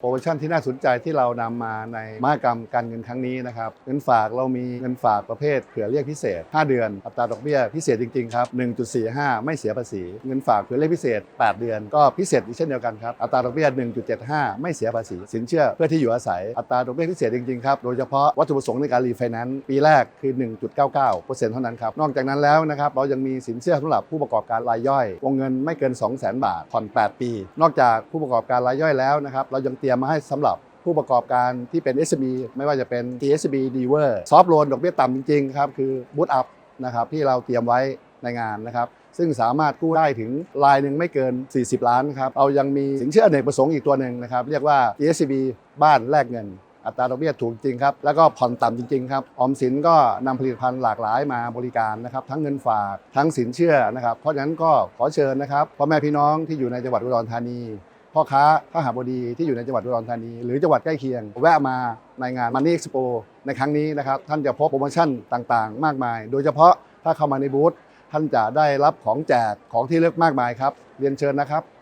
โปรโมชั่นที่น่าสนใจที่เรานำมาในมหกรรมการเงินครั้งนี้นะครับเงินฝากเรามีเงินฝากประเภทเผื่อเรียกพิเศษ 5 เดือน อัตราดอกเบี้ยพิเศษจริงๆครับ 1.45 ไม่เสียภาษี เงินฝากเผื่อเรียกพิเศษ 8 เดือน ก็พิเศษอีกเช่นเดียวกันครับ อัตราดอกเบี้ย 1.75 ไม่เสียภาษี สินเชื่อเพื่อที่อยู่อาศัย อัตราดอกเบี้ยพิเศษจริงๆครับ โดยเฉพาะวัตถุประสงค์ในการรีไฟแนนซ์ปีแรกคือ 1.99%เท่านั้นครับ นอกจากนั้นแล้วนะครับเรายังมีสินเชื่อสำหรับผู้ประกอบการรายย่อยวงเงินไม่เกิน 200,000 บาทผ่อน 8 ปี นอกจากผู้ประกอบการรายย่อยแล้วนะครับเรายังเตรียมียมมาให้สำหรับผู้ประกอบการที่เป็น SME ไม่ว่าจะเป็น TSB d e v e r ซอฟต์โลนดอกเบี้ยต่ำจริงๆครับคือบูตอัพนะครับที่เราเตรียมไว้ในงานนะครับซึ่งสามารถกู้ได้ถึงรายหนึ่งไม่เกิน 40 ล้านครับเรายังมีสินเชื่ออเนกประสงค์อีกตัวหนึ่งนะครับเรียกว่า TSB บ้านแลกเงิน อัตราดอกเบี้ยถูกจริงครับแล้วก็ผ่อนต่ำจริงๆครับออมสินก็นำผลิตภัณฑ์หลากหลายมาบริการนะครับทั้งเงินฝากทั้งสินเชื่อนะครับเพราะฉะนั้นก็ขอเชิญนะครับพ่อแม่พี่น้องที่อยู่ในจังหวัดอุดรธานี พ่อค้าข้าหาบดีที่อยู่ในจังหวัดอุดรธานี หรือจังหวัดใกล้เคียง แวะมาในงานมันนี่เอ็กซ์โปในครั้งนี้นะครับท่านจะพบโปรโมชั่นต่างๆ มากมาย โดยเฉพาะถ้าเข้ามาในบูธท่านจะได้รับของแจกของที่เลือกมากมายครับ เรียนเชิญนะครับ